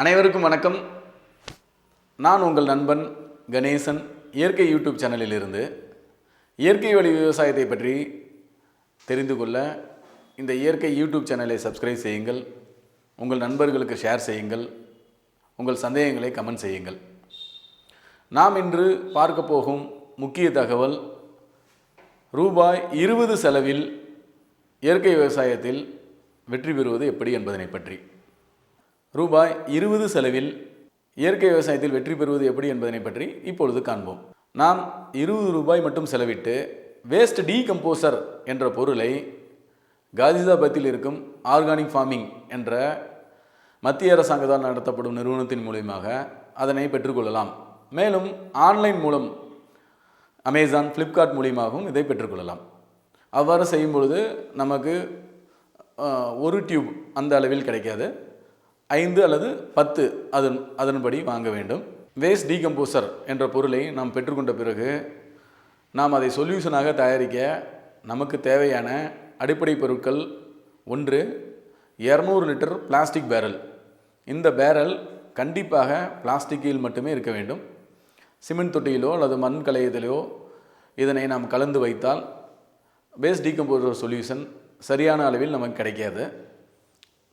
அனைவருக்கும் வணக்கம். நான் உங்கள் நண்பன் கணேசன். இயற்கை யூடியூப் சேனலிலிருந்து இயற்கை வழி விவசாயத்தை பற்றி தெரிந்து கொள்ள இந்த இயற்கை யூடியூப் சேனலை சப்ஸ்கிரைப் செய்யுங்கள். உங்கள் நண்பர்களுக்கு ஷேர் செய்யுங்கள். உங்கள் சந்தேகங்களை கமெண்ட் செய்யுங்கள். நாம் இன்று பார்க்க போகும் முக்கிய தகவல் ரூபாய் இருபது செலவில் இயற்கை விவசாயத்தில் வெற்றி பெறுவது எப்படி என்பதனை பற்றி. ரூபாய் இருபது செலவில் இயற்கை விவசாயத்தில் வெற்றி பெறுவது எப்படி என்பதனை பற்றி இப்பொழுது காண்போம். நாம் இருபது ரூபாய் மட்டும் செலவிட்டு வேஸ்ட் டீகம்போசர் என்ற பொருளை காசிதாபாத்தில் இருக்கும் ஆர்கானிக் ஃபார்மிங் என்ற மத்திய அரசாங்கத்தால் நடத்தப்படும் நிறுவனத்தின் மூலியமாக அதனை பெற்றுக்கொள்ளலாம் மேலும் ஆன்லைன் மூலம் அமேசான் ஃப்ளிப்கார்ட் மூலியமாகவும் இதை பெற்றுக்கொள்ளலாம் அவ்வாறு செய்யும் பொழுது நமக்கு ஒரு டியூப் அந்த அளவில் கிடைக்காது. ஐந்து அல்லது பத்து அதன் அதன்படி வாங்க வேண்டும். வேஸ்ட் டீகம்போசர் என்ற பொருளை நாம் பெற்றுக்கொண்ட பிறகு நாம் அதை சொல்யூஷனாக தயாரிக்க நமக்கு தேவையான அடிப்படை பொருட்கள் ஒன்று இரநூறு லிட்டர் பிளாஸ்டிக் பேரல் இந்த பேரல் கண்டிப்பாக பிளாஸ்டிக்கில் மட்டுமே இருக்க வேண்டும். சிமெண்ட் தொட்டியிலோ அல்லது மண் கலையத்திலோ இதனை நாம் கலந்து வைத்தால் வேஸ்ட் டீகம்போசர் சொல்யூஷன் சரியான அளவில் நமக்கு கிடைக்காது.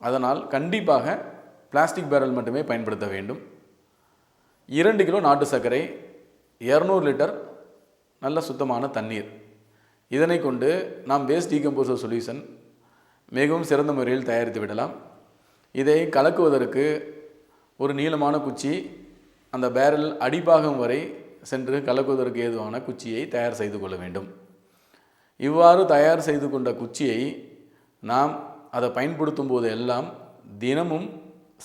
அதனால் கண்டிப்பாக பிளாஸ்டிக் பேரல் மட்டுமே பயன்படுத்த வேண்டும். இரண்டு கிலோ நாட்டு சர்க்கரை இரநூறு லிட்டர் நல்ல சுத்தமான தண்ணீர். இதனை கொண்டு நாம் வேஸ்ட் டீகம்போசர் சொல்யூஷன் மிகவும் சிறந்த முறையில் தயாரித்து விடலாம். இதை கலக்குவதற்கு ஒரு நீளமான குச்சி அந்த பேரல் அடிப்பாகம் வரை சென்று கலக்குவதற்கு ஏதுவான குச்சியை தயார் செய்து கொள்ள வேண்டும். இவ்வாறு தயார் செய்து கொண்ட குச்சியை நாம் அதை பயன்படுத்தும் போது எல்லாம் தினமும்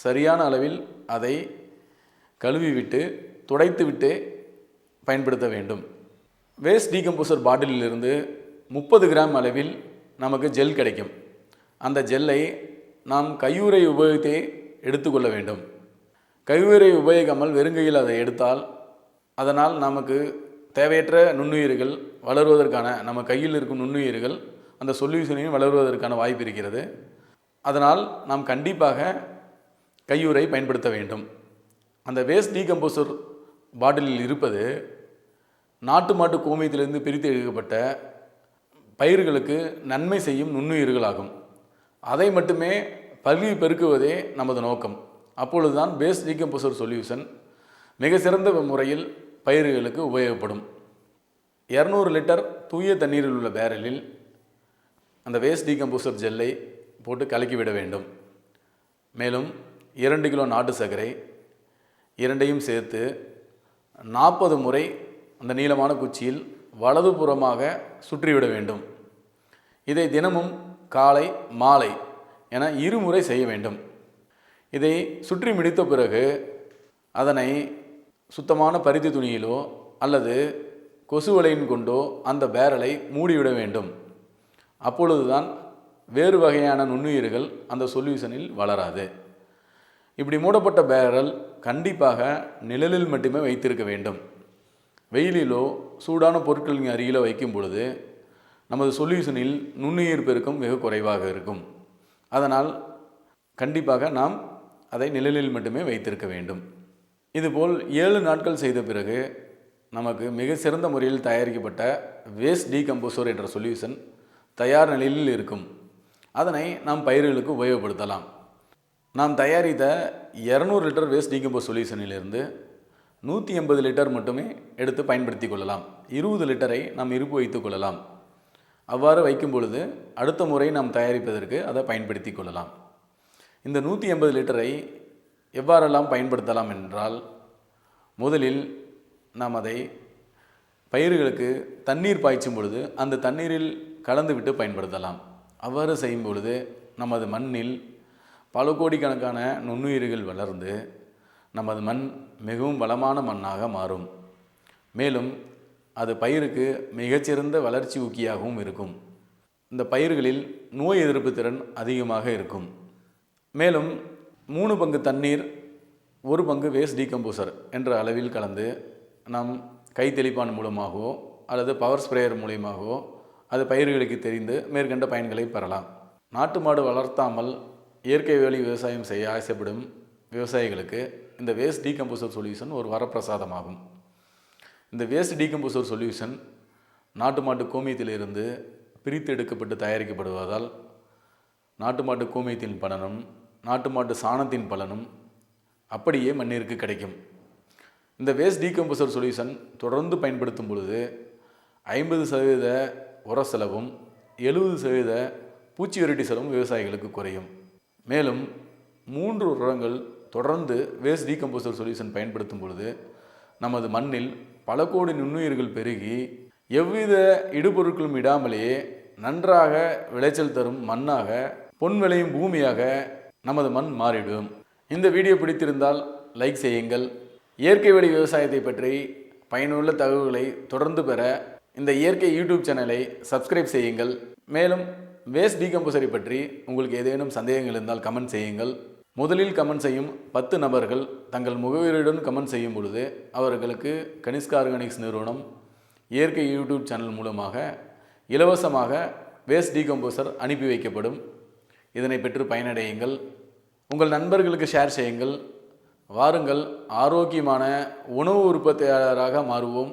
சரியான அளவில் அதை கழுவிவிட்டு துடைத்துவிட்டு பயன்படுத்த வேண்டும். வேஸ்ட் டீகம்போசர் பாட்டிலிலிருந்து முப்பது கிராம் அளவில் நமக்கு ஜெல் கிடைக்கும். அந்த ஜெல்லை நாம் கையுறை உபயோகித்தே எடுத்துக்கொள்ள வேண்டும். கையுறை உபயோகிக்காமல் வெறுங்கையில் அதை எடுத்தால் அதனால் நமக்கு தேவையற்ற நுண்ணுயிர்கள் வளருவதற்கான நம்ம கையில் இருக்கும் நுண்ணுயிர்கள் அந்த சொல்யூஷனையும் வளருவதற்கான வாய்ப்பு இருக்கிறது. அதனால் நாம் கண்டிப்பாக கையுறை பயன்படுத்த வேண்டும். அந்த வேஸ்ட் டீகம்போசர் பாட்டிலில் இருப்பது நாட்டு மாட்டு கோமியத்திலிருந்து பிரித்து எடுக்கப்பட்ட பயிர்களுக்கு நன்மை செய்யும் நுண்ணுயிர்களாகும். அதை மட்டுமே பல்வி பெருக்குவதே நமது நோக்கம். அப்பொழுதுதான் வேஸ்ட் டீகம்போசர் சொல்யூஷன் மிக சிறந்த முறையில் பயிர்களுக்கு உபயோகப்படும். இரநூறு லிட்டர் தூய தண்ணீரில் உள்ள பேரலில் அந்த வேஸ்ட் டீகம்போசர் ஜெல்லை போட்டு கலக்கிவிட வேண்டும். மேலும் இரண்டு கிலோ நாட்டு சர்க்கரை இரண்டையும் சேர்த்து நாற்பது முறை அந்த நீளமான குச்சியில் வலதுபுறமாக சுற்றிவிட வேண்டும். இதை தினமும் காலை மாலை என இருமுறை செய்ய வேண்டும். இதை சுற்றி முடித்த பிறகு அதனை சுத்தமான பருத்தி துணியிலோ அல்லது கொசுவலையின் கொண்டோ அந்த பேரலை மூடிவிட வேண்டும். அப்பொழுதுதான் வேறு வகையான நுண்ணுயிர்கள் அந்த சொல்யூஷனில் வளராது. இப்படி மூடப்பட்ட பேரல் கண்டிப்பாக நிழலில் மட்டுமே வைத்திருக்க வேண்டும். வெயிலிலோ சூடான பொருட்களின் அருகிலோ வைக்கும் பொழுது நமது சொல்யூஷனில் நுண்ணுயிர் பெருக்கம் மிக குறைவாக இருக்கும். அதனால் கண்டிப்பாக நாம் அதை நிழலில் மட்டுமே வைத்திருக்க வேண்டும். இதுபோல் ஏழு நாட்கள் செய்த பிறகு நமக்கு மிக சிறந்த முறையில் தயாரிக்கப்பட்ட வேஸ்ட் டீகம்போசர் என்ற சொல்யூஷன் தயார் நிலையில் இருக்கும். அதனை நாம் பயிர்களுக்கு உபயோகப்படுத்தலாம். நாம் தயாரித்த இரநூறு லிட்டர் வேஸ்ட் டீகம்போஸ் சொல்யூஷனிலிருந்து நூற்றி எண்பது லிட்டர் மட்டுமே எடுத்து பயன்படுத்தி கொள்ளலாம். இருபது லிட்டரை நாம் இருப்பு வைத்துக் கொள்ளலாம். அவ்வாறு வைக்கும் பொழுது அடுத்த முறை நாம் தயாரிப்பதற்கு அதை பயன்படுத்தி கொள்ளலாம். இந்த நூற்றி எண்பது லிட்டரை எவ்வாறெல்லாம் பயன்படுத்தலாம் என்றால் முதலில் நாம் அதை பயிர்களுக்கு தண்ணீர் பாய்ச்சும் பொழுது அந்த தண்ணீரில் கலந்துவிட்டு பயன்படுத்தலாம். அவ்வாறு செய்யும் பொழுது நமது மண்ணில் பல கோடிக்கணக்கான நுண்ணுயிர்கள் வளர்ந்து நமது மண் மிகவும் வளமான மண்ணாக மாறும். மேலும் அது பயிருக்கு மிகச்சிறந்த வளர்ச்சி ஊக்கியாகவும் இருக்கும். இந்த பயிர்களில் நோய் எதிர்ப்பு திறன் அதிகமாக இருக்கும். மேலும் மூணு பங்கு தண்ணீர் ஒரு பங்கு வேஸ்ட் டீகம்போசர் என்ற அளவில் கலந்து நாம் கை தெளிப்பான் மூலமாகவோ அல்லது பவர் ஸ்ப்ரேயர் மூலியமாகவோ அது பயிர்களுக்கு தெரிந்து மேற்கண்ட பயன்களை பெறலாம். நாட்டு மாடு வளர்த்தாமல் இயற்கை வேலி விவசாயம் செய்ய ஆசைப்படும் விவசாயிகளுக்கு இந்த வேஸ்ட் டீகம்போசர் சொல்யூஷன் ஒரு வரப்பிரசாதமாகும். இந்த வேஸ்ட் டீகம்போசர் சொல்யூஷன் நாட்டு மாட்டு கோமியத்திலிருந்து பிரித்து எடுக்கப்பட்டு தயாரிக்கப்படுவதால் நாட்டு மாட்டு கோமியத்தின் பலனும் நாட்டு மாட்டு சாணத்தின் பலனும் அப்படியே மண்ணிற்கு கிடைக்கும். இந்த வேஸ்ட் டீகம்போசர் சொல்யூஷன் தொடர்ந்து பயன்படுத்தும் பொழுது ஐம்பது சதவீத உர செலவும் எழுபது சதவீத பூச்சி வெரைட்டி செலவும் விவசாயிகளுக்கு குறையும். மேலும் மூன்று உரங்கள் தொடர்ந்து வேஸ்ட் டீகம்போசர் சொல்யூஷன் பயன்படுத்தும் பொழுது நமது மண்ணில் பல கோடி நுண்ணுயிர்கள் பெருகி எவ்வித இடுபொருட்களும் இடாமலேயே நன்றாக விளைச்சல் தரும் மண்ணாக பொன் விளையும் பூமியாக நமது மண் மாறிடும் இந்த வீடியோ பிடித்திருந்தால் லைக் செய்யுங்கள். இயற்கை வழி விவசாயத்தை பற்றி பயனுள்ள தகவல்களை தொடர்ந்து பெற இந்த இயற்கை யூடியூப் சேனலை சப்ஸ்கிரைப் செய்யுங்கள். மேலும் வேஸ்ட் டீகம்போசரி பற்றி உங்களுக்கு ஏதேனும் சந்தேகங்கள் இருந்தால் கமெண்ட் செய்யுங்கள். முதலில் கமெண்ட் செய்யும் பத்து நபர்கள் தங்கள் முகவரியுடன் கமெண்ட் செய்யும் பொழுது அவர்களுக்கு கனிஷ்கா ஆர்கானிக்ஸ் நிறுவனம் இயற்கை யூடியூப் சேனல் மூலமாக இலவசமாக வேஸ்ட் டீகம்போசர் அனுப்பி வைக்கப்படும். இதனை பெற்று பயனடையுங்கள். உங்கள் நண்பர்களுக்கு ஷேர் செய்யுங்கள். வாருங்கள். ஆரோக்கியமான உணவு உற்பத்தியாளராக மாறுவோம்.